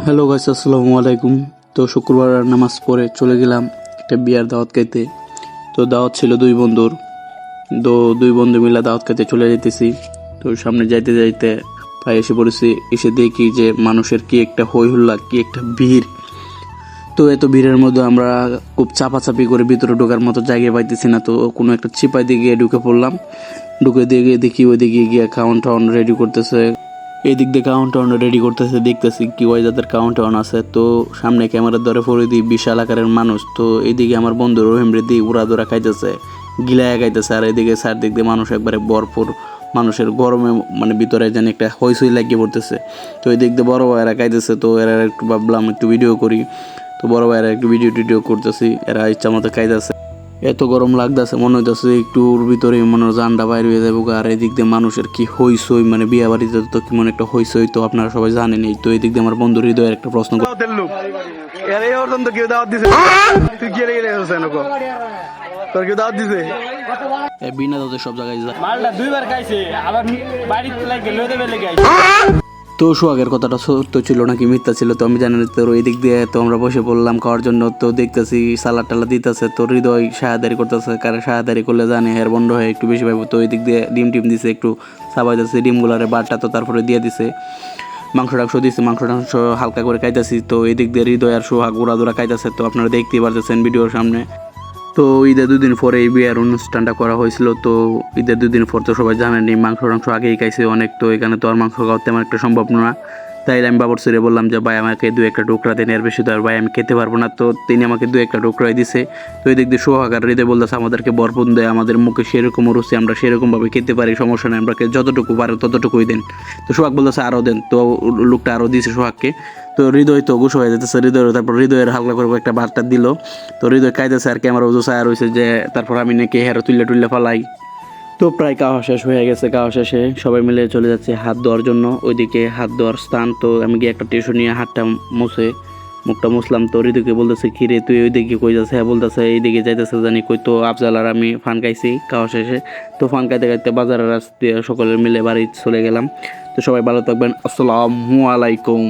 Hello guys আসসালামু আলাইকুম তো শুক্রবার নামাজ পড়ে চলে গেলাম একটা বিয়ার দাওয়াত খাইতে। তো দাওয়াত ছিল দুই বন্ধুর। তো দুই বন্ধু মিলে দাওয়াত খাইতে চলে যেতেছি তো সামনে যাইতে যাইতে প্রায় এসে পড়েছি, এসে দেখি যে মানুষের কি একটা হই হুল্লা কি একটা ভিড়। তো এত ভিড়ের মধ্যে আমরা খুব চাপাচাপি করে ভিতরে ঢোকার মতো জায়গা পাইতেছি না। তো কোনো একটা চিপাই দিয়ে গিয়ে ঢুকে পড়লাম। ঢুকে দিয়ে গিয়ে দেখি ওইদিকে গিয়ে কাউন্ট টাউন রেডি করতেছে। এই দিক দিয়ে কাউন্ট টাউন রেডি করতেছে, দেখতেছি কি ওই যাদের কাউন্ট টাউন আছে, তো সামনে ক্যামেরার ধরে পড়ে দিই, বিশাল আকারের মানুষ, তো এইদিকে আমার বন্ধু রহিম রেদি উড়া দৌড়া খাইতেছে, গিলায়া খাইতেছে, আর এইদিকে চারদিক দিয়ে মানুষ একবারে ভরপুর, মানুষের গরমে মানে ভিতরে যেন একটা হইসই লাগিয়ে পড়তেছে, তো এই দিক দিয়ে বড় ভাইয়েরা খাইতেছে, তো এরা একটু ভাবলাম একটু ভিডিও করি, তো বড় ভাইয়েরা একটু ভিডিও টিডিও করতেছি, এরা ইচ্ছা মতো খাইতেছে। এত গরম লাগতেছে মনে হইতেছে একটু ওর ভিতরে মনে হয় জানটা বাইরে হয়ে যাব আর এদিক দিয়ে মানুষের কি হইসই মানে বিয়ে বাড়িতে তো কেমন একটা হইসই তো আপনারা সবাই জানেন এই তো এদিক দিয়ে আমার বন্ধু হৃদয়ের একটা প্রশ্ন তোর কেউ দাওয়াত দিছে? বিনা দাওতে সব জায়গায় যায়। মালটা দুইবার খাইছে আবার বাড়িতে লাগে লইতে বেলে গাইছে তো সোহাগের কথাটা সত্য ছিল নাকি মিথ্যা ছিল তো আমি জানি না। তোর এই দিক দিয়ে তো আমরা বসে পড়লাম খাওয়ার জন্য তো দেখতেছি সালাদ টালা দিতেছে তো হৃদয় সাহাদারি করতেছে কারণ সাহাদারি করলে জানে হের বন্ধ হয়ে, একটু বেশি পাইবো। তো এই দিক দিয়ে ডিম টিম দিছে, একটু সাবাই দিচ্ছে ডিমগুলারে বারটা তো তারপরে দিয়ে দিছে। মাংস টাংস দিচ্ছে মাংস টাংস হালকা করে খাইতেছি, তো এই দিক দিয়ে হৃদয় আর সোহাগ উড়া দুরা খাইতেছে, তো আপনারা দেখতেই পারতেছেন ভিডিওর সামনে। তো ঈদের দুদিন পরে এই বিয়ের অনুষ্ঠানটা করা হয়েছিল, তো ঈদের দুদিন পর তো সবাই জানেনি মাংস টাংস আগেই খাইছে অনেক, তো এখানে তো আর মাংস খাওয়া তেমন একটা সম্ভব না। তাই আমি বাবর সুরে বললাম যে, ভাই, আমাকে দু একটা টুকরা দেন, এর বেশি তো আর ভাই, আমি খেতে পারব না। তো তিনি আমাকে দু একটা টুকরাই দিছে। তো এই দিক দিয়ে সোহাগার হৃদয় বলতেছে আমাদেরকে বরপন দেয় আমাদের মুখে সেরকম রুচি, আমরা সেরকমভাবে খেতে পারি, সমস্যা নেই, আমরা যতটুকু পারে ততটুকুই দেন। তো সোহাগ বলতেছে আরও দেন। তো লোকটা আরও দিয়েছে সোহাগকে। তো হৃদয় তো গুছ হয়ে যেতেছে হৃদয়ের তারপর হৃদয়ের হালকা করে একটা বার্তা দিল। তো হৃদয় খাইতেছে আর কি, আমার ওজো সায়া রয়েছে যে, তারপর আমি নাকি হেরো তুললে টুললে ফালাই। তো প্রায় খাওয়া শেষ হয়ে গেছে খাওয়া শেষে সবাই মিলে চলে যাচ্ছে হাত ধোয়ার জন্য। ওইদিকে হাত ধোয়ার স্থান তো আমি গিয়ে একটা টিস্যু নিয়ে হাতটা মুছে মুখটা মুসলাম তো হৃদয়কে বলতেছে কিরে তুই ওইদিকে কই যাচ্ছে হ্যাঁ বলতেছে, এইদিকে যাইতেছে জানি, কই তো আফজাল আর আমি ফান খাইছি খাওয়া শেষে। তো ফান খাইতে খাইতে বাজারের রাস্তায় সকলে মিলে বাড়ি চলে গেলাম। তো সবাই ভালো থাকবেন, আসসালামু আলাইকুম।